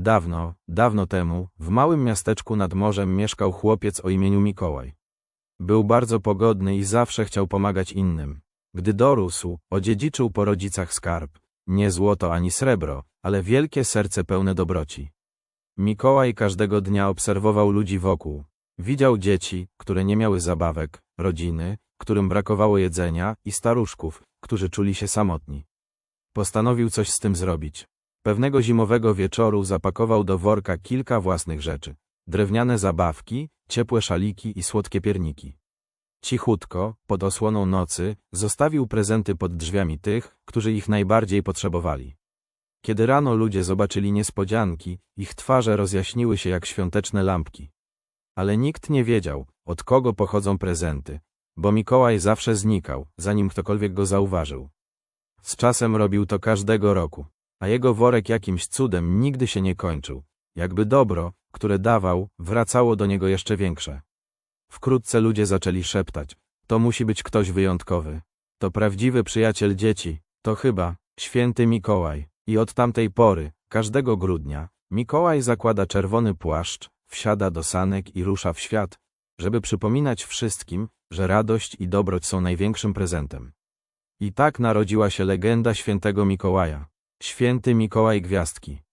Dawno, dawno temu, w małym miasteczku nad morzem mieszkał chłopiec o imieniu Mikołaj. Był bardzo pogodny i zawsze chciał pomagać innym. Gdy dorósł, odziedziczył po rodzicach skarb. Nie złoto ani srebro, ale wielkie serce pełne dobroci. Mikołaj każdego dnia obserwował ludzi wokół. Widział dzieci, które nie miały zabawek, rodziny, którym brakowało jedzenia i staruszków, którzy czuli się samotni. Postanowił coś z tym zrobić. Pewnego zimowego wieczoru zapakował do worka kilka własnych rzeczy. Drewniane zabawki, ciepłe szaliki i słodkie pierniki. Cichutko, pod osłoną nocy, zostawił prezenty pod drzwiami tych, którzy ich najbardziej potrzebowali. Kiedy rano ludzie zobaczyli niespodzianki, ich twarze rozjaśniły się jak świąteczne lampki. Ale nikt nie wiedział, od kogo pochodzą prezenty, bo Mikołaj zawsze znikał, zanim ktokolwiek go zauważył. Z czasem robił to każdego roku, a jego worek jakimś cudem nigdy się nie kończył. Jakby dobro, które dawał, wracało do niego jeszcze większe. Wkrótce ludzie zaczęli szeptać. To musi być ktoś wyjątkowy. To prawdziwy przyjaciel dzieci. To chyba święty Mikołaj. I od tamtej pory, każdego grudnia, Mikołaj zakłada czerwony płaszcz, wsiada do sanek i rusza w świat, żeby przypominać wszystkim, że radość i dobroć są największym prezentem. I tak narodziła się legenda świętego Mikołaja. Święty Mikołaj Gwiazdki.